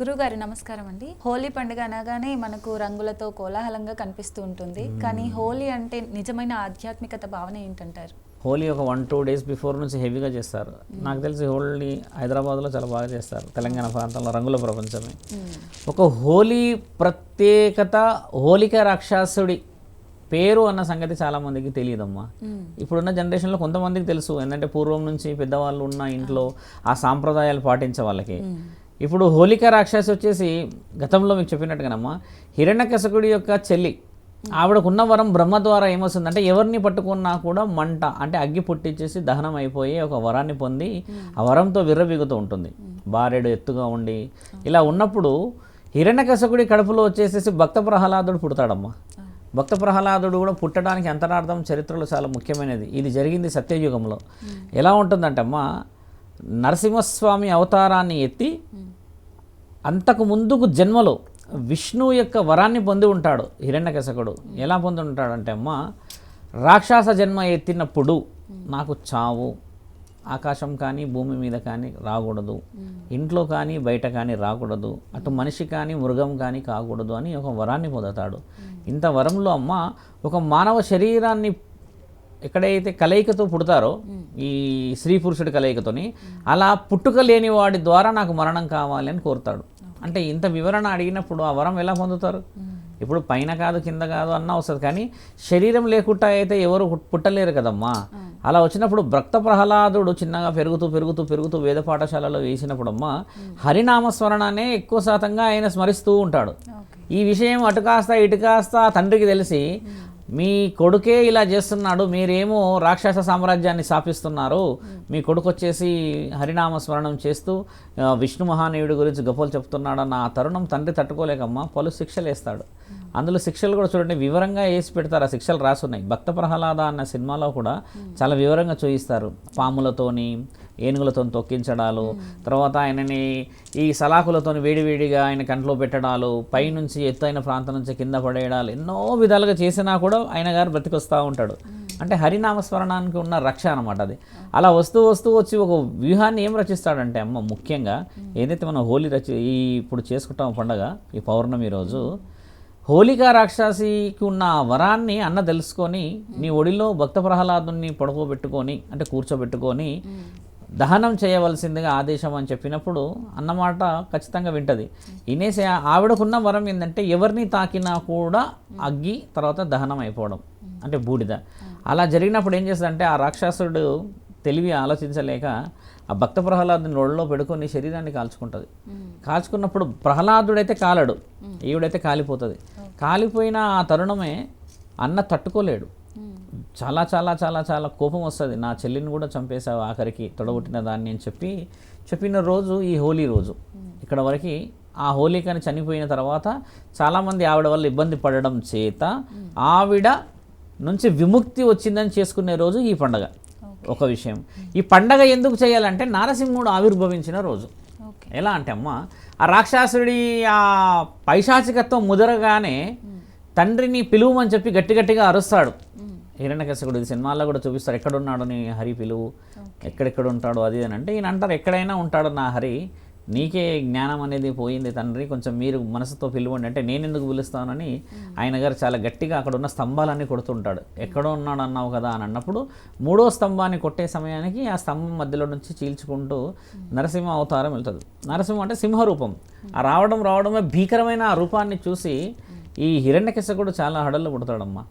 గురుగారు నమస్కారం అండి. హోలీ పండుగ అనగానే మనకు రంగులతో కోలాహలంగా కనిపిస్తూ ఉంటుంది. కానీ హోలీ అంటే నిజమైన ఆధ్యాత్మికత భావన ఏంటంటారు? హోలీ ఒక వన్ టూ డేస్ బిఫోర్ నుంచి హెవీగా చేస్తారు. నాకు తెలిసి హోలీ హైదరాబాద్లో చాలా బాగా చేస్తారు. తెలంగాణ ప్రాంతంలో రంగుల ప్రపంచమే. ఒక హోలీ ప్రత్యేకత హోలిక రాక్షసుడి పేరు అన్న సంగతి చాలా మందికి తెలియదమ్మా. ఇప్పుడున్న జనరేషన్లో కొంతమందికి తెలుసు. ఏంటంటే పూర్వం నుంచి పెద్దవాళ్ళు ఉన్న ఇంట్లో ఆ. సాంప్రదాయాలు పాటించే వాళ్ళకి. ఇప్పుడు హోలిక రాక్షసి వచ్చేసి గతంలో మీకు చెప్పినట్టుగానమ్మా హిరణ్యకశకుడి యొక్క చెల్లి ఆవిడకున్న వరం బ్రహ్మ ద్వారా ఏమొస్తుందంటే ఎవరిని పట్టుకున్నా కూడా మంట అంటే అగ్గి పుట్టించేసి దహనం అయిపోయి ఒక వరాన్ని పొంది ఆ వరంతో విర్రవీగుతూ ఉంటుంది. బారెడు ఎత్తుగా ఉండి ఇలా ఉన్నప్పుడు హిరణ్యకశకుడి కడుపులో వచ్చేసేసి భక్త ప్రహ్లాదుడు పుడతాడమ్మా. భక్త ప్రహ్లాదుడు కూడా పుట్టడానికి అంతరార్థం చరిత్రలో చాలా ముఖ్యమైనది. ఇది జరిగింది సత్యయుగంలో. ఎలా ఉంటుందంటే అమ్మా నరసింహస్వామి అవతారాన్ని ఎత్తి అంతకు ముందుకు జన్మలో విష్ణువు యొక్క వరాన్ని పొంది ఉంటాడు హిరణ్యకశకుడు. ఎలా పొంది ఉంటాడంటే అమ్మ రాక్షస జన్మ ఎత్తినప్పుడు నాకు చావు. ఆకాశం కానీ భూమి మీద కానీ రాకూడదు. ఇంట్లో కానీ బయట కానీ రాకూడదు. అటు మనిషి కానీ మృగం కానీ కాకూడదు అని ఒక వరాన్ని పొందుతాడు. ఇంత వరంలో అమ్మ ఒక మానవ శరీరాన్ని ఎక్కడైతే కలయికతో పుడతారో ఈ స్త్రీ పురుషుడి కలయికతోని అలా పుట్టుక లేని వాడి ద్వారా నాకు మరణం కావాలి అని కోరుతాడు. అంటే ఇంత వివరణ అడిగినప్పుడు ఆ వరం ఎలా పొందుతారు? ఇప్పుడు పైన కాదు కింద కాదు అన్న వస్తుంది. కానీ శరీరం లేకుండా అయితే ఎవరు పుట్- పుట్టలేరు కదమ్మా. అలా వచ్చినప్పుడు భక్త ప్రహ్లాదుడు చిన్నగా పెరుగుతూ పెరుగుతూ పెరుగుతూ వేద పాఠశాలలో వేసినప్పుడు అమ్మ హరినామస్మరణనే ఎక్కువ శాతంగా ఆయన స్మరిస్తూ ఉంటాడు. ఈ విషయం అటు కాస్త ఇటు కాస్త తండ్రికి తెలిసి మీ కొడుకే ఇలా చేస్తున్నాడు మీరేమో రాక్షస సామ్రాజ్యాన్ని స్థాపిస్తున్నారు. మీ కొడుకు వచ్చేసి హరినామ స్మరణం చేస్తూ విష్ణు మహానీయుడి గురించి గొప్పలు చెప్తున్నాడన్న ఆ తరుణం తండ్రి తట్టుకోలేకమ్మా పలు శిక్షలు వేస్తాడు. అందులో శిక్షలు కూడా చూడండి వివరంగా వేసి పెడతారు ఆ శిక్షలు రాసున్నాయి. భక్త ప్రహ్లాద అన్న సినిమాలో కూడా చాలా వివరంగా చూపిస్తారు పాములతోని ఏనుగులతో తొక్కించడాలు తర్వాత ఆయనని ఈ సలాకులతోని వేడివేడిగా ఆయన కంట్లో పెట్టడాలు పైనుంచి ఎత్తైన ప్రాంతం నుంచి కింద పడేయడాలు ఎన్నో విధాలుగా చేసినా కూడా ఆయన గారు బ్రతికొస్తూ ఉంటాడు. అంటే హరినామస్మరణానికి ఉన్న రక్ష అనమాట అది. అలా వస్తూ వస్తూ వచ్చి ఒక వ్యూహాన్ని ఏం రచిస్తాడంటే అమ్మ ముఖ్యంగా ఏదైతే మనం హోలీ రచి ఈ ఇప్పుడు చేసుకుంటాం పండగ ఈ పౌర్ణమి రోజు హోలికా రాక్షసికి ఉన్న వరాన్ని అన్న తెలుసుకొని నీ ఒడిలో భక్త ప్రహ్లాదుని పడుకోబెట్టుకొని అంటే కూర్చోబెట్టుకొని దహనం చేయవలసిందిగా ఆదేశం అని చెప్పినప్పుడు అన్నమాట ఖచ్చితంగా వింటది. ఇనేసి ఆవిడకున్న వరం ఏంటంటే ఎవరిని తాకినా కూడా అగ్గి తర్వాత దహనం అయిపోవడం. అంటే బూడిద. అలా జరిగినప్పుడు ఏం చేస్తుందంటే ఆ రాక్షసుడు తెలివి ఆలోచించలేక ఆ భక్త ప్రహ్లాదుని రోడ్లో పెడుకొని శరీరాన్ని కాల్చుకుంటుంది. కాల్చుకున్నప్పుడు ప్రహ్లాదుడైతే కాలడు. ఈవిడైతే కాలిపోతుంది. కాలిపోయిన ఆ తరుణమే అన్న తట్టుకోలేడు. చాలా చాలా చాలా చాలా కోపం వస్తుంది. నా చెల్లిని కూడా చంపేశావు ఆఖరికి తొడగొట్టిన దాన్ని అని చెప్పి చెప్పిన రోజు ఈ హోలీ రోజు. ఇక్కడ వరకు ఆ హోలీకని చనిపోయిన తర్వాత చాలామంది ఆవిడ వల్ల ఇబ్బంది పడడం చేత ఆవిడ నుంచి విముక్తి వచ్చిందని చేసుకునే రోజు ఈ పండగ. ఒక విషయం. ఈ పండగ ఎందుకు చేయాలంటే నారసింహుడు ఆవిర్భవించిన రోజు. ఎలా అంటే అమ్మ ఆ రాక్షసుడి ఆ పైశాచికత్వం ముదరగానే తండ్రిని పిలువమని చెప్పి గట్టి గట్టిగా అరుస్తాడు. హిరణ్యకశకుడు ఇది సినిమాల్లో కూడా చూపిస్తారు. ఎక్కడున్నాడు నీ హరి పిలువు? ఎక్కడెక్కడ ఉంటాడు? అది అని అంటే ఈయన అంటారు ఎక్కడైనా ఉంటాడు నా హరి. నీకే జ్ఞానం అనేది పోయింది తండ్రి. కొంచెం మీరు మనసుతో పిలువండి. అంటే నేను ఎందుకు పిలుస్తానని ఆయన గారు చాలా గట్టిగా అక్కడ ఉన్న స్తంభాలన్నీ కొడుతుంటాడు. ఎక్కడో ఉన్నాడు అన్నావు కదా అని అన్నప్పుడు మూడో స్తంభాన్ని కొట్టే సమయానికి ఆ స్తంభం మధ్యలో నుంచి చీల్చుకుంటూ నరసింహ అవతారం వెళ్తుంది. నరసింహం అంటే సింహరూపం. ఆ రావడం రావడమే భీకరమైన ఆ రూపాన్ని చూసి ఈ హిరణ్యకశకుడు చాలా హడల్లో పుడతాడమ్మా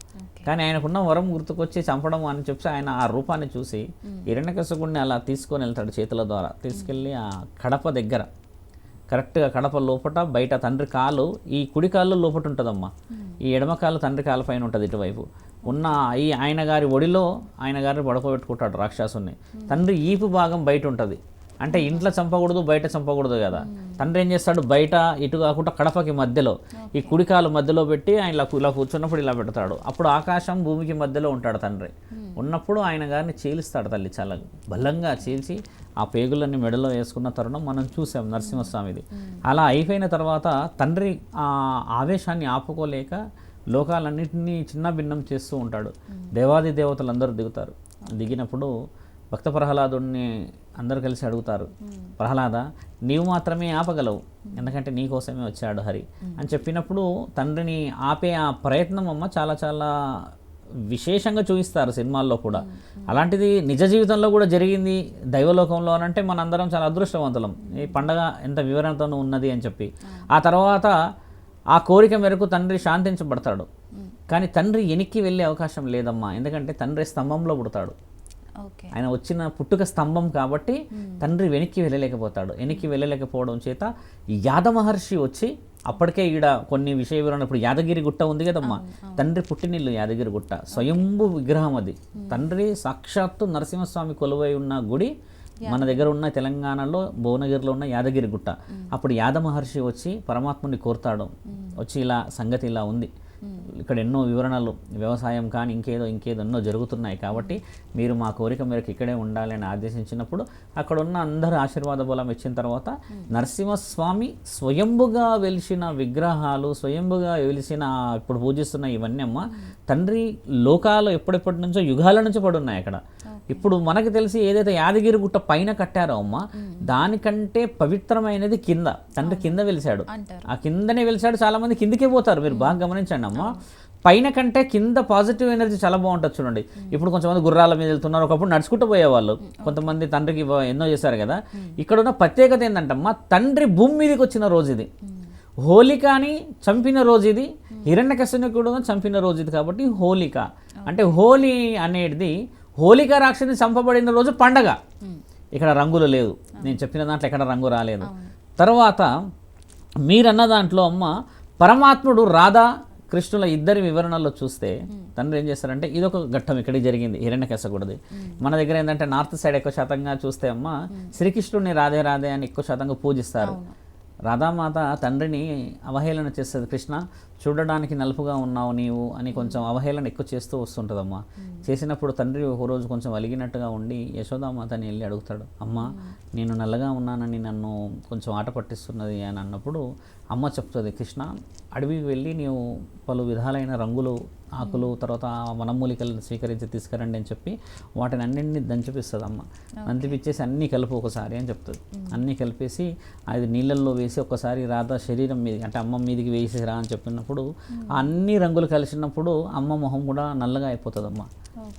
కానీ ఆయనకున్న వరం గుర్తుకొచ్చి చంపడం అని చెప్పి ఆయన ఆ రూపాన్ని చూసి హిరణ్యకశకుడిని అలా తీసుకొని వెళ్తాడు చేతుల ద్వారా. తీసుకెళ్ళి ఆ కడప దగ్గర. కరెక్ట్గా కడప లోపట బయట తండ్రి కాలు ఈ కుడి కాళ్ళు లోపట ఉంటుందమ్మా. ఈ ఎడమ కాలు తండ్రి కాలు పైన ఉంటుంది ఇటువైపు. ఉన్న ఈ ఆయన గారి ఒడిలో ఆయన గారిని పడుకోబెట్టుకుంటాడు రాక్షసుని తండ్రి ఈపు భాగం బయట ఉంటుంది. అంటే ఇంట్లో చంపకూడదు బయట చంపకూడదు కదా. తండ్రి ఏం చేస్తాడు? బయట ఇటు కాకుండా కడపకి మధ్యలో ఈ కుడికాలు మధ్యలో పెట్టి ఆయన ఇలా ఇలా కూర్చున్నప్పుడు ఇలా పెడతాడు. అప్పుడు ఆకాశం భూమికి మధ్యలో ఉంటాడు తండ్రి. ఉన్నప్పుడు ఆయన గారిని చీలుస్తాడు తల్లి చాలా బలంగా చీల్చి ఆ పేగులన్నీ మెడలో వేసుకున్న తరుణం మనం చూసాం నరసింహస్వామిది. అలా అయిపోయిన తర్వాత తండ్రి ఆ ఆవేశాన్ని ఆపుకోలేక లోకాలన్నింటినీ చిన్న భిన్నం చేస్తూ ఉంటాడు. దేవాది దేవతలందరూ దిగుతారు. దిగినప్పుడు భక్త ప్రహ్లాదుడిని అందరూ కలిసి అడుగుతారు ప్రహ్లాద నీవు మాత్రమే ఆపగలవు ఎందుకంటే నీ కోసమే వచ్చాడు హరి అని చెప్పినప్పుడు తండ్రిని ఆపే ఆ ప్రయత్నం అమ్మ చాలా చాలా విశేషంగా చూపిస్తారు సినిమాల్లో కూడా. అలాంటిది నిజ జీవితంలో కూడా జరిగింది దైవలోకంలో అని అంటే మనందరం చాలా అదృష్టవంతులం. ఈ పండగ ఎంత వివరణతోనూ ఉన్నది అని చెప్పి. ఆ తర్వాత ఆ కోరిక మేరకు తండ్రి శాంతించబడతాడు. కానీ తండ్రి వెనక్కి వెళ్ళే అవకాశం లేదమ్మా ఎందుకంటే తండ్రి స్తంభంలో పుడతాడు. ఆయన వచ్చిన పుట్టుక స్తంభం కాబట్టి తండ్రి వెనక్కి వెళ్ళలేకపోతాడు. వెనక్కి వెళ్ళలేకపోవడం చేత యాద మహర్షి వచ్చి అప్పటికే ఈడ కొన్ని విషయ వివరణ ఇప్పుడు యాదగిరి గుట్ట ఉంది కదమ్మా? తండ్రి పుట్టినిల్లు యాదగిరి గుట్ట. స్వయంభు విగ్రహం అది. తండ్రి సాక్షాత్తు నరసింహస్వామి కొలువై ఉన్న గుడి మన దగ్గర ఉన్న తెలంగాణలో భువనగిరిలో ఉన్న యాదగిరి గుట్ట. అప్పుడు యాద మహర్షి వచ్చి పరమాత్ముని కోరుతాడు. వచ్చి ఇలా సంగతి ఇలా ఉంది. ఇక్కడ ఎన్నో వివరణలు వ్యవసాయం కానీ ఇంకేదో ఇంకేదో ఎన్నో జరుగుతున్నాయి కాబట్టి మీరు మా కోరిక మేరకు ఇక్కడే ఉండాలి అని ఆదేశించినప్పుడు అక్కడ ఉన్న అందరు ఆశీర్వాద బలం ఇచ్చిన తర్వాత నరసింహస్వామి స్వయంభుగా వెలిసిన విగ్రహాలు స్వయంభుగా వెలిసిన ఇప్పుడు పూజిస్తున్న ఇవన్నీ అమ్మ తండ్రి లోకాలు ఎప్పుడెప్పటి నుంచో యుగాల నుంచి పడున్నాయి అక్కడ. ఇప్పుడు మనకు తెలిసి ఏదైతే యాదగిరి గుట్ట పైన కట్టారో అమ్మ దానికంటే పవిత్రమైనది కింద. తండ్రి కింద వెలిశాడు. ఆ కిందనే వెలిసాడు చాలా మంది కిందికే పోతారు మీరు బాగా గమనించండి అమ్మ. పైన కంటే కింద పాజిటివ్ ఎనర్జీ చాలా బాగుంటుంది చూడండి. ఇప్పుడు కొంతమంది గుర్రాల మీద వెళ్తున్నారు ఒకప్పుడు నడుచుకుంటూ పోయేవాళ్ళు. కొంతమంది తండ్రికి ఎన్నో చేశారు కదా. ఇక్కడ ఉన్న ప్రత్యేకత ఏంటంటమ్మా తండ్రి భూమి మీదకి వచ్చిన రోజు ఇది. హోలికాని చంపిన రోజు ఇది. కూడా చంపిన రోజు ఇది కాబట్టి హోలిక. అంటే హోలీ అనేది హోలిక రాక్షసిని చంపబడిన రోజు పండగ. ఇక్కడ రంగులు లేదు నేను చెప్పిన దాంట్లో ఎక్కడ రంగు రాలేదు. తర్వాత మీరన్న దాంట్లో అమ్మ పరమాత్ముడు రాధా కృష్ణుల ఇద్దరి వివరణలో చూస్తే తండ్రి ఏం చేస్తారంటే ఇదొక ఘట్టం ఇక్కడికి జరిగింది హిరణ్యకశకుడిది మన దగ్గర ఏంటంటే నార్త్ సైడ్ ఎక్కువ శాతంగా చూస్తే అమ్మ శ్రీకృష్ణుడిని రాధే రాధే అని ఎక్కువ శాతంగా పూజిస్తారు. రాధామాత తండ్రిని అవహేళన చేస్తుంది కృష్ణ. చూడడానికి నలుపుగా ఉన్నావు నీవు అని కొంచెం అవహేళన ఎక్కువ చేస్తూ వస్తుంటుందమ్మా. చేసినప్పుడు తండ్రి ఒక రోజు కొంచెం అలిగినట్టుగా ఉండి యశోదామాతని వెళ్ళి అడుగుతాడు అమ్మ నేను నల్లగా ఉన్నానని నన్ను కొంచెం ఆట పట్టిస్తున్నది అని అన్నప్పుడు అమ్మ చెప్తుంది కృష్ణ అడవికి వెళ్ళి నీవు పలు విధాలైన రంగులు ఆకులు తర్వాత వనమూలికలను స్వీకరించి తీసుకురండి అని చెప్పి వాటిని అన్నింటినీ దంచిపిస్తుంది అమ్మ దంచిపిచ్చేసి అన్నీ కలుపు ఒకసారి అని చెప్తుంది. అన్నీ కలిపేసి అది నీళ్ళల్లో వేసి ఒకసారి రాధ శరీరం మీద అంటే అమ్మ మీదకి వేసేసిరా అని చెప్పినప్పుడు ఆ అన్ని రంగులు కలిసినప్పుడు అమ్మ మొహం కూడా నల్లగా అయిపోతుంది అమ్మ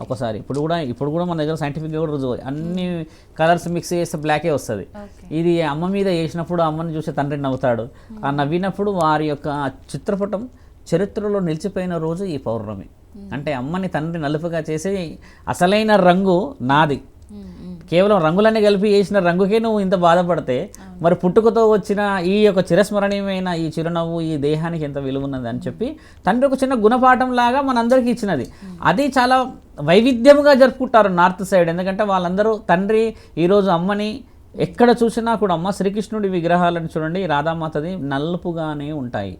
ఒకసారి. ఇప్పుడు కూడా ఇప్పుడు కూడా మన దగ్గర సైంటిఫిక్గా కూడా రుజువు అన్ని కలర్స్ మిక్స్ చేస్తే బ్లాకే వస్తుంది. ఇది అమ్మ మీద వేసినప్పుడు అమ్మని చూసి తండ్రి నవ్వుతాడు. ఆ నవ్వినప్పుడు వారి యొక్క చిత్రపటం చరిత్రలో నిలిచిపోయిన రోజు ఈ పౌర్ణమి. అంటే అమ్మని తండ్రి నలుపుగా చేసి అసలైన రంగు నాది. కేవలం రంగులన్నీ కలిపి వేసిన రంగుకే నువ్వు ఇంత బాధపడితే మరి పుట్టుకతో వచ్చిన ఈ యొక్క చిరస్మరణీయమైన ఈ చిరునవ్వు ఈ దేహానికి ఎంత విలువ ఉన్నది అని చెప్పి తండ్రి ఒక చిన్న గుణపాఠం లాగా మనందరికీ ఇచ్చినది. అది చాలా వైవిధ్యముగా జరుపుకుంటారు నార్త్ సైడ్. ఎందుకంటే వాళ్ళందరూ తండ్రి ఈరోజు అమ్మని ఎక్కడ చూసినా కూడా అమ్మ శ్రీకృష్ణుడి విగ్రహాలను చూడండి రాధామాతది నలుపుగానే ఉంటాయి.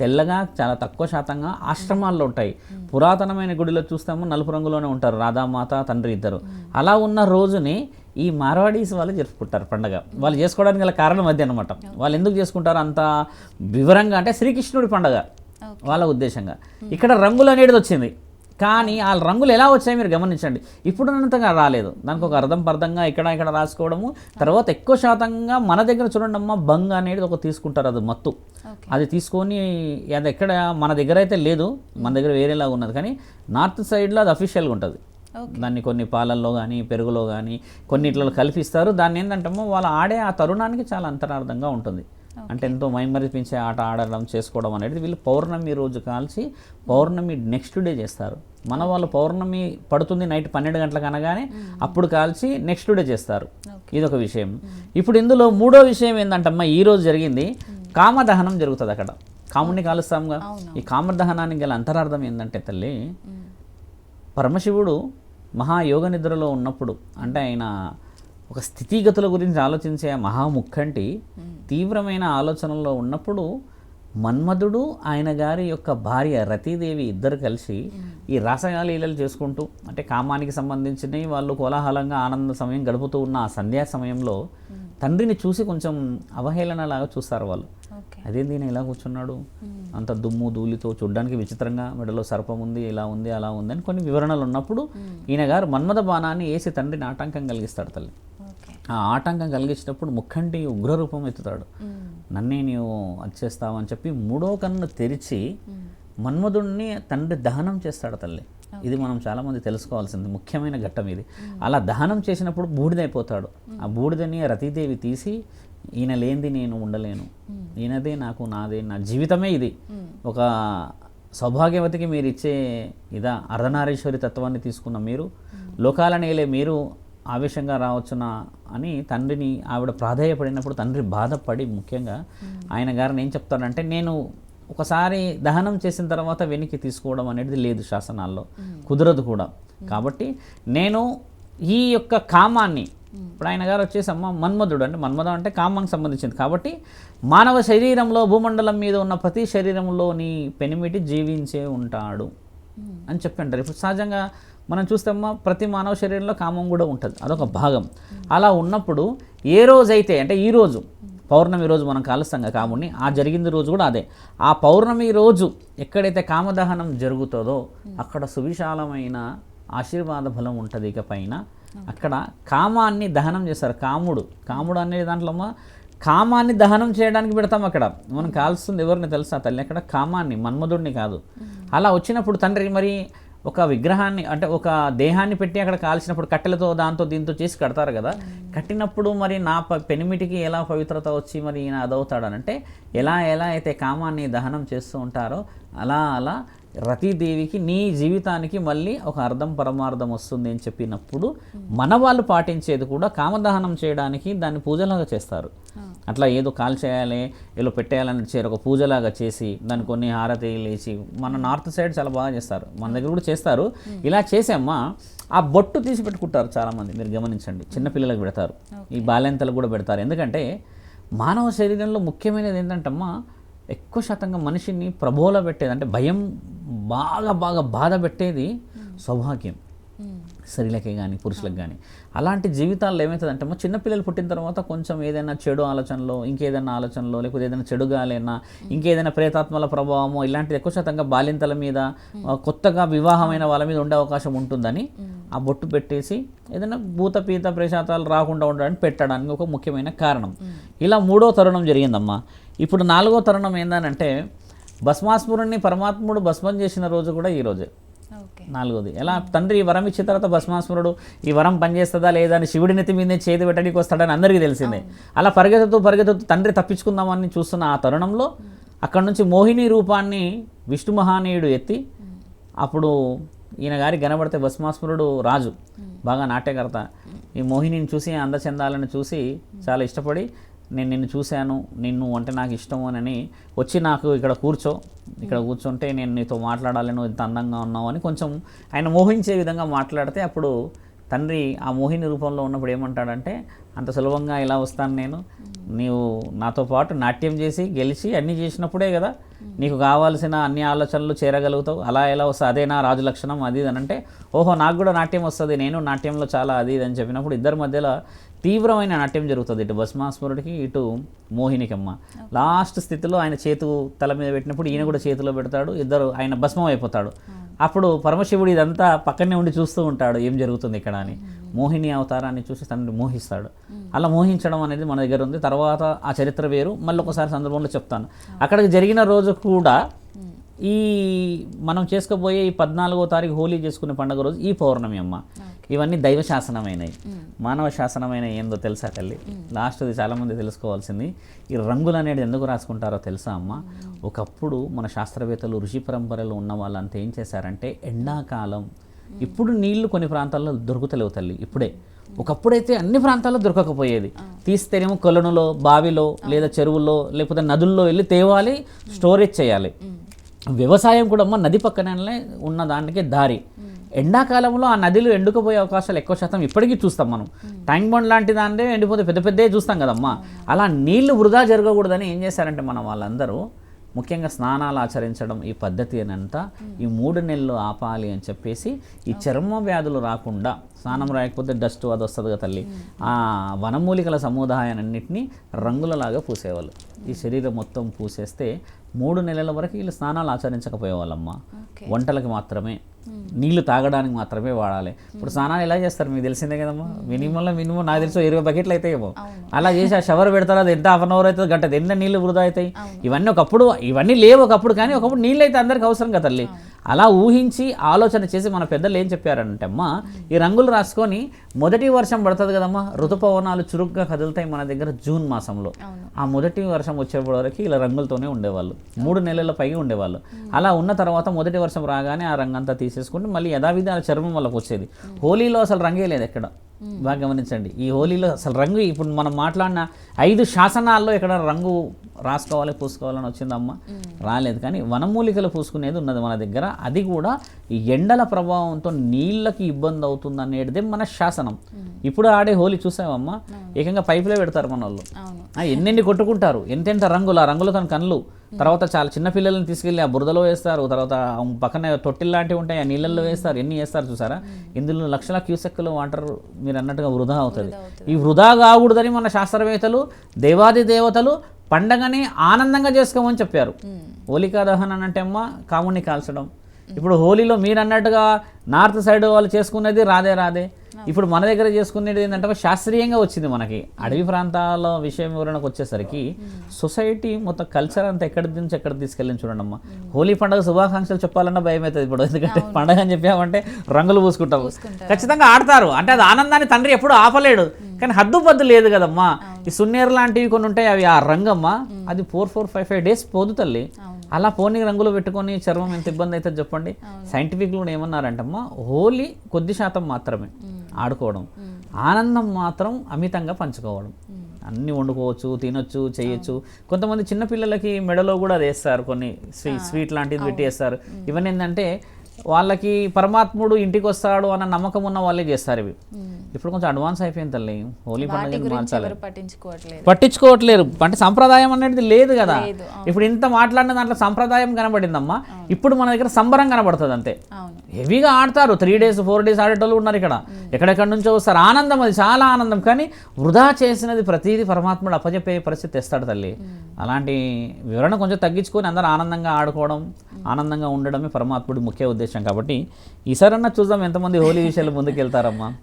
తెల్లగా చాలా తక్కువ శాతంగా ఆశ్రమాల్లో ఉంటాయి. పురాతనమైన గుడిలో చూస్తాము నలుపు రంగులోనే ఉంటారు. రాధామాత తండ్రి ఇద్దరు. అలా ఉన్న రోజుని ఈ మార్వాడీస్ వాళ్ళు జరుపుకుంటారు పండగ. వాళ్ళు చేసుకోవడానికి గల కారణం అదే అనమాట వాళ్ళు ఎందుకు చేసుకుంటారు అంత వివరంగా అంటే శ్రీకృష్ణుడి పండగ వాళ్ళ ఉద్దేశంగా. ఇక్కడ రంగులు అనేది వచ్చింది. కానీ ఆ రంగులు ఎలా వచ్చాయి మీరు గమనించండి. ఇప్పుడున్నంతగా రాలేదు. దానికి ఒక అర్థం పర్థంగా ఇక్కడ ఇక్కడ రాసుకోవడము. తర్వాత ఎక్కువ శాతంగా మన దగ్గర చూడండి అమ్మ బంగ్ అనేది ఒక తీసుకుంటారు అది మత్తు. అది తీసుకొని అది ఎక్కడ మన దగ్గర అయితే లేదు. మన దగ్గర వేరేలాగా ఉన్నది. కానీ నార్త్ సైడ్లో అది అఫీషియల్గా ఉంటుంది. దాన్ని కొన్ని పాలల్లో కానీ పెరుగులో కానీ కొన్నిట్లలో కల్పిస్తారు. దాన్ని ఏంటంటామో వాళ్ళు ఆడే ఆ తరుణానికి చాలా అంతరార్థంగా ఉంటుంది. అంటే ఎంతో మైమరిపించే ఆట ఆడడం చేసుకోవడం అనేది వీళ్ళు పౌర్ణమి రోజు కాల్చి పౌర్ణమి నెక్స్ట్ డే చేస్తారు. మన వాళ్ళు పౌర్ణమి పడుతుంది నైట్ పన్నెండు గంటలకు అనగానే అప్పుడు కాల్చి నెక్స్ట్ డే చేస్తారు. ఇదొక విషయం. ఇప్పుడు ఇందులో మూడో విషయం ఏంటంటమ్మా ఈ రోజు జరిగింది కామదహనం జరుగుతుంది అక్కడ. కాముడిని కాలుస్తాంగా అవును. ఈ కామదహనానికి గల అంతరార్థం ఏంటంటే తల్లి. పరమశివుడు మహాయోగ నిద్రలో ఉన్నప్పుడు అంటే ఆయన ఒక స్థితిగతుల గురించి ఆలోచించే మహాముఖంటి తీవ్రమైన ఆలోచనలో ఉన్నప్పుడు మన్మధుడు ఆయన గారి యొక్క భార్య రతీదేవి ఇద్దరు కలిసి ఈ రాసలీలలు చేసుకుంటూ అంటే కామానికి సంబంధించినవి వాళ్ళు కోలాహలంగా ఆనంద సమయం గడుపుతూ ఉన్న ఆ సంధ్యా సమయంలో తండ్రిని చూసి కొంచెం అవహేళనలాగా చూస్తారు వాళ్ళు. ఓకే. అదేంది ఈయన ఇలా కూర్చున్నాడు? అంత దుమ్ము ధూళితో చూడ్డానికి విచిత్రంగా మెడలో సర్పం ఉంది ఇలా ఉంది అలా ఉంది అని కొన్ని వివరణలు ఉన్నప్పుడు ఈయన గారు మన్మథ బాణాన్ని వేసి తండ్రిని ఆటంకం కలిగిస్తాడు తల్లి. ఆ ఆటంకం కలిగించినప్పుడు ముఖంటి ఉగ్రరూపం ఎత్తుతాడు. నన్నే నీవు అది చేస్తావని చెప్పి మూడో కన్ను తెరిచి మన్మధుడిని తండ్రి దహనం చేస్తాడు తల్లి. ఇది మనం చాలామంది తెలుసుకోవాల్సింది. ముఖ్యమైన ఘట్టం ఇది. అలా దహనం చేసినప్పుడు బూడిదైపోతాడు. ఆ బూడిదని రతీదేవి తీసి ఈయన లేనిది నేను ఉండలేను. ఈయనదే నాకు నాదే నా జీవితమే ఇది. ఒక సౌభాగ్యవతికి మీరు ఇచ్చే ఇదా అర్ధనారీశ్వరి తత్వాన్ని తీసుకున్న మీరు లోకాలను ఏలే మీరు ఆవేశంగా రావచ్చునా అని తండ్రిని ఆవిడ ప్రాధేయపడినప్పుడు తండ్రి బాధపడి ముఖ్యంగా ఆయన గారిని ఏం చెప్తాడంటే నేను ఒకసారి దహనం చేసిన తర్వాత వెనక్కి తీసుకోవడం అనేది లేదు శాసనాల్లో. కుదరదు కూడా. కాబట్టి నేను ఈ యొక్క కామాన్ని ఇప్పుడు ఆయన గారు వచ్చేసి అమ్మ మన్మధుడు అంటే మన్మధం అంటే కామానికి సంబంధించింది. కాబట్టి మానవ శరీరంలో భూమండలం మీద ఉన్న ప్రతి శరీరంలోని పెనిమిటి జీవించే ఉంటాడు అని చెప్పి అంటారు ఇప్పుడు సహజంగా మనం చూస్తామా ప్రతి మానవ శరీరంలో కామం కూడా ఉంటుంది. అదొక భాగం. అలా ఉన్నప్పుడు ఏ రోజైతే అంటే ఈ రోజు పౌర్ణమి రోజు మనం కాలుస్తాం కాముడిని ఆ జరిగింది రోజు కూడా అదే. ఆ పౌర్ణమి రోజు ఎక్కడైతే కామదహనం జరుగుతుందో అక్కడ సువిశాలమైన ఆశీర్వాద బలం ఉంటుంది ఇక పైన. అక్కడ కామాన్ని దహనం చేస్తారు కాముడు. కాముడు అనే దాంట్లో అమ్మ కామాన్ని దహనం చేయడానికి పెడతాం అక్కడ. మనం కాల్స్తుంది ఎవరిని తెలుసా? తల్లి అక్కడ కామాన్ని మన్మధుడిని కాదు. అలా వచ్చినప్పుడు తండ్రి మరి ఒక విగ్రహాన్ని అంటే ఒక దేహాన్ని పెట్టి అక్కడ కాల్చినప్పుడు కట్టెలతో దాంతో దీంతో చేసి కడతారు కదా. కట్టినప్పుడు మరి నా పెనిమిటికి ఎలా పవిత్రత వచ్చి మరి ఈయన అదవుతాడనంటే ఎలా ఎలా అయితే కామాన్ని దహనం చేస్తూ ఉంటారో అలా అలా రతీదేవికి నీ జీవితానికి మళ్ళీ ఒక అర్థం పరమార్థం వస్తుంది అని చెప్పినప్పుడు మన వాళ్ళు పాటించేది కూడా కామదహనం చేయడానికి దాన్ని పూజలాగా చేస్తారు. అట్లా ఏదో కాల్ చేయాలి ఏదో పెట్టేయాలని చేరు ఒక పూజలాగా చేసి దాన్ని కొన్ని హారతి లేచి మన నార్త్ సైడ్ చాలా బాగా చేస్తారు. మన దగ్గర కూడా చేస్తారు. ఇలా చేసామ్మా ఆ బొట్టు తీసి పెట్టుకుంటారు చాలామంది. మీరు గమనించండి. చిన్నపిల్లలకు పెడతారు. ఈ బాల్యంతలకు కూడా పెడతారు. ఎందుకంటే మానవ శరీరంలో ముఖ్యమైనది ఏంటంటమ్మా ఎక్కువ శాతంగా మనిషిని ప్రబోల పెట్టేది అంటే భయం బాగా బాగా బాధ పెట్టేది సౌభాగ్యం. స్త్రీలకే కానీ పురుషులకు కానీ అలాంటి జీవితాల్లో ఏమవుతుందంటే మా చిన్నపిల్లలు పుట్టిన తర్వాత కొంచెం ఏదైనా చెడు ఆలోచనలో ఇంకేదైనా ఆలోచనలో లేకపోతే ఏదైనా చెడు గాలైనా ఇంకేదైనా ప్రేతాత్మల ప్రభావమో ఇలాంటిది ఎక్కువ శాతంగా బాలింతల మీద కొత్తగా వివాహమైన వాళ్ళ మీద ఉండే అవకాశం ఉంటుందని ఆ బొట్టు పెట్టేసి ఏదైనా భూత పీత ప్రేషాతాలు రాకుండా ఉండడానికి పెట్టడానికి ఒక ముఖ్యమైన కారణం. ఇలా మూడో తరుణం జరిగిందమ్మా. ఇప్పుడు నాలుగో తరుణం ఏందనంటే భస్మాస్మురుణ్ణి పరమాత్ముడు భస్మం చేసిన రోజు కూడా ఈ రోజే. ఓకే. నాలుగోది. ఎలా? తండ్రి ఈ వరం ఇచ్చిన తర్వాత భస్మాసురుడు ఈ వరం పనిచేస్తుందా లేదా అని శివుడి నెత్తి మీదే చేతి పెట్టడానికి వస్తాడని అందరికీ తెలిసిందే. అలా పరిగెత్తుతూ పరిగెత్తుతూ తండ్రి తప్పించుకుందామని చూస్తున్న ఆ తరుణంలో అక్కడ నుంచి మోహిని రూపాన్ని విష్ణు మహానీయుడు ఎత్తి అప్పుడు ఈయన గారి కనబడితే భస్మాసురుడు రాజు. బాగా నాట్యకర్త. ఈ మోహినిని చూసి అందచందాలను చూసి చాలా ఇష్టపడి నేను నిన్ను చూశాను నిన్ను అంటే నాకు ఇష్టం అని వచ్చి నాకు ఇక్కడ కూర్చో ఇక్కడ కూర్చుంటే నేను నీతో మాట్లాడాలి నువ్వు ఇంత అందంగా ఉన్నావు అని కొంచెం ఆయన మోహించే విధంగా మాట్లాడితే అప్పుడు తండ్రి ఆ మోహిని రూపంలో ఉన్నప్పుడు ఏమంటాడంటే అంత సులభంగా ఇలా వస్తాను నేను. నీవు నాతో పాటు నాట్యం చేసి గెలిచి అన్నీ చేసినప్పుడే కదా నీకు కావాల్సిన అన్ని ఆలోచనలు చేరగలుగుతావు. అలా ఎలా వస్తుంది అదేనా రాజు లక్షణం అది ఇది అని అంటే ఓహో నాకు కూడా నాట్యం వస్తుంది నేను నాట్యంలో చాలా అది ఇది అని చెప్పినప్పుడు ఇద్దరి మధ్యలో తీవ్రమైన నాట్యం జరుగుతుంది. ఇటు భస్మాస్మరుడికి ఇటు మోహినికమ్మ. లాస్ట్ స్థితిలో ఆయన చేతు తల మీద పెట్టినప్పుడు ఈయన కూడా చేతిలో పెడతాడు. ఇద్దరు ఆయన భస్మం అయిపోతాడు అప్పుడు పరమశివుడు ఇదంతా పక్కనే ఉండి చూస్తూ ఉంటాడు. ఏం జరుగుతుంది ఇక్కడ అని. మోహిని అవతారాన్ని చూసి తండ్రి మోహిస్తాడు. అలా మోహించడం అనేది మన దగ్గర ఉంది. తర్వాత ఆ చరిత్ర వేరు. మళ్ళీ ఒకసారి సందర్భంలో చెప్తాను. అక్కడికి జరిగిన రోజు కూడా ఈ మనం చేసుకోబోయే ఈ పద్నాలుగో తారీఖు హోలీ చేసుకునే పండుగ రోజు ఈ పౌర్ణమి అమ్మ. ఇవన్నీ దైవ శాసనమైనవి. మానవ శాసనమైన ఏందో తెలుసా తల్లి? లాస్ట్ది చాలామంది తెలుసుకోవాల్సింది. ఈ రంగులు అనేది ఎందుకు రాసుకుంటారో తెలుసా అమ్మ? ఒకప్పుడు మన శాస్త్రవేత్తలు ఋషి పరంపరలో ఉన్న వాళ్ళంతా ఏం చేశారంటే ఎండాకాలం ఇప్పుడు నీళ్ళు కొన్ని ప్రాంతాల్లో దొరుకుతలేవు తల్లి ఇప్పుడే. ఒకప్పుడైతే అన్ని ప్రాంతాల్లో దొరకకపోయేది. తీస్తేనేమో కొలనులో బావిలో లేదా చెరువుల్లో లేకపోతే నదుల్లో వెళ్ళి తేవాలి స్టోరేజ్ చేయాలి. వ్యవసాయం కూడా అమ్మ నది పక్కనే ఉన్న దానికి దారి. ఎండాకాలంలో ఆ నదిలు ఎండుకుపోయే అవకాశాలు ఎక్కువ శాతం ఇప్పటికీ చూస్తాం మనం. ట్యాంక్ బండ్ లాంటి దాంట్లో ఎండిపోతే పెద్ద పెద్దే చూస్తాం కదమ్మా. అలా నీళ్ళు వృధా జరగకూడదని ఏం చేశారంటే మన వాళ్ళందరూ ముఖ్యంగా స్నానాలు ఆచరించడం ఈ పద్ధతి అని అంతా ఈ మూడు నెలలు ఆపాలి అని చెప్పేసి ఈ చర్మ వ్యాధులు రాకుండా స్నానం రాయకపోతే డస్ట్ అది వస్తుంది కదా తల్లి ఆ వనమూలికల సముదాయాన్నింటినీ రంగులలాగా పూసేవాళ్ళు. ఈ శరీరం మొత్తం పూసేస్తే మూడు నెలల వరకు వీళ్ళు స్నానాలు ఆచరించకపోయేవాళ్ళమ్మ. వంటలకి మాత్రమే. నీళ్ళు తాగడానికి మాత్రమే వాడాలి. ఇప్పుడు స్నానాలు ఎలా చేస్తారు మీకు తెలిసిందే కదమ్మా? మినిమంలో మినిమం నాకు తెలిసి ఇరవై బకెట్లు అవుతాయేమో అలా చేసి ఆ షవర్ పెడతారు? అది ఎంత హాఫ్ అన్ అవర్ అవుతుంది? గంట ఎన్న నీళ్ళు వృధా అవుతాయి? ఇవన్నీ ఒకప్పుడు ఇవన్నీ లేవు ఒకప్పుడు కానీ ఒకప్పుడు నీళ్ళు అయితే అందరికి అవసరం కదా తల్లి. అలా ఊహించి ఆలోచన చేసి మన పెద్దలు ఏం చెప్పారంటే అమ్మా ఈ రంగులు రాసుకొని మొదటి వర్షం పడుతుంది కదమ్మా ఋతుపవనాలు చురుగ్గా కదులుతాయి మన దగ్గర జూన్ మాసంలో. ఆ మొదటి వర్షం వచ్చేప్పటి వరకు ఇలా రంగులతోనే ఉండేవాళ్ళు. మూడు నెలల పైగా ఉండేవాళ్ళు. అలా ఉన్న తర్వాత మొదటి వర్షం రాగానే ఆ రంగంతా తీసేసుకుంటే మళ్ళీ యథావిధి ఆ చర్మం వాళ్ళకి వచ్చేది. హోలీలో అసలు రంగే లేదు ఎక్కడ. బాగా గమనించండి. ఈ హోలీలో అసలు రంగు ఇప్పుడు మనం మాట్లాడిన ఐదు శాసనాల్లో ఎక్కడ రంగు రాసుకోవాలి పూసుకోవాలని వచ్చిందమ్మ? రాలేదు. కానీ వనమూలికలు పూసుకునేది ఉన్నది మన దగ్గర. అది కూడా ఈ ఎండల ప్రభావంతో నీళ్ళకి ఇబ్బంది అవుతుంది అనేది మన శాసనం. ఇప్పుడు ఆడే హోలీ చూసావమ్మా? ఏకంగా పైపులే పెడతారు మన వాళ్ళు ఎన్నెన్ని కొట్టుకుంటారు? ఎంతెంత రంగులు? ఆ రంగులతో కళ్ళు. తర్వాత చాలా చిన్న పిల్లల్ని తీసుకెళ్ళి ఆ బురదలో వేస్తారు తర్వాత పక్కన తొట్టిల్ లాంటివి ఉంటాయి ఆ నీళ్ళల్లో వేస్తారు ఎన్ని వేస్తారు చూసారా? ఇందులో లక్షల క్యూసెక్కులు వాటర్ మీరు అన్నట్టుగా వృధా అవుతుంది. ఈ వృధా కాకూడదని మన శాస్త్రవేత్తలు దేవాది దేవతలు పండగని ఆనందంగా చేసుకోమని చెప్పారు. హోలికా దహన్ అంటే అమ్మ కాముని కాల్చడం. ఇప్పుడు హోలీలో మీరు అన్నట్టుగా నార్త్ సైడ్ వాళ్ళు చేసుకునేది రాదే రాదే ఇప్పుడు మన దగ్గర చేసుకునేది ఏంటంటే శాస్త్రీయంగా వచ్చింది మనకి. అడవి ప్రాంతాల విషయం వివరణకు వచ్చేసరికి సొసైటీ మొత్తం కల్చర్ అంతా ఎక్కడి నుంచి ఎక్కడ తీసుకెళ్ళింది చూడండి అమ్మా. హోలీ పండుగ శుభాకాంక్షలు చెప్పాలన్నా భయం అవుతుంది ఇప్పుడు. ఎందుకంటే పండగ అని చెప్పామంటే రంగులు పూసుకుంటాము. ఖచ్చితంగా ఆడతారు. అంటే అది ఆనందాన్ని తండ్రి ఎప్పుడు ఆపలేడు. కానీ హద్దు పద్దు లేదు కదమ్మా. ఈ సున్నేరు లాంటివి కొన్ని ఉంటాయి అవి ఆ రంగమ్మా. అది four four five five days పోదు తల్లి. అలా పోనీ రంగులు పెట్టుకొని చర్మం ఎంత ఇబ్బంది అవుతుంది చెప్పండి. సైంటిఫిక్ కూడా ఏమన్నారంటమ్మా హోలీ కొద్ది శాతం మాత్రమే. ఆడుకోవడం. ఆనందం మాత్రం అమితంగా పంచుకోవడం. అన్నీ వండుకోవచ్చు తినొచ్చు చేయొచ్చు. కొంతమంది చిన్నపిల్లలకి మెడలో కూడా అది వేస్తారు కొన్ని స్వీ స్వీట్ లాంటిది పెట్టి వేస్తారు ఇవన్నీ ఏంటంటే వాళ్ళకి పరమాత్ముడు ఇంటికి వస్తాడు అన్న నమ్మకం ఉన్న వాళ్ళే చేస్తారు ఇవి. ఇప్పుడు కొంచెం అడ్వాన్స్ అయిపోయింది తల్లి. హోలీ పండుగ మార్చాలి. పట్టించుకోవట్లేరు. అంటే సంప్రదాయం అనేది లేదు కదా. ఇప్పుడు ఇంత మాట్లాడిన దాంట్లో సంప్రదాయం కనబడిందమ్మా. ఇప్పుడు మన దగ్గర సంబరం కనబడుతుంది అంతే. హెవీగా ఆడతారు. త్రీ డేస్ ఫోర్ డేస్ ఆడేటోళ్ళు ఉన్నారు ఇక్కడ. ఎక్కడెక్కడి నుంచో వస్తారు. ఆనందం అది చాలా ఆనందం. కానీ వృధా చేసినది ప్రతిదీ పరమాత్ముడు అప్పచెప్పే పరిస్థితి తెస్తాడు తల్లి. అలాంటి వివరణ కొంచెం తగ్గించుకొని అందరూ ఆనందంగా ఆడుకోవడం ఆనందంగా ఉండడమే పరమాత్ముడి ముఖ్య ఉద్దేశం. కాబట్టి ఈసారన్నా చూద్దాం ఎంతమంది హోలీ విషయాలు ముందుకు వెళ్తారమ్మా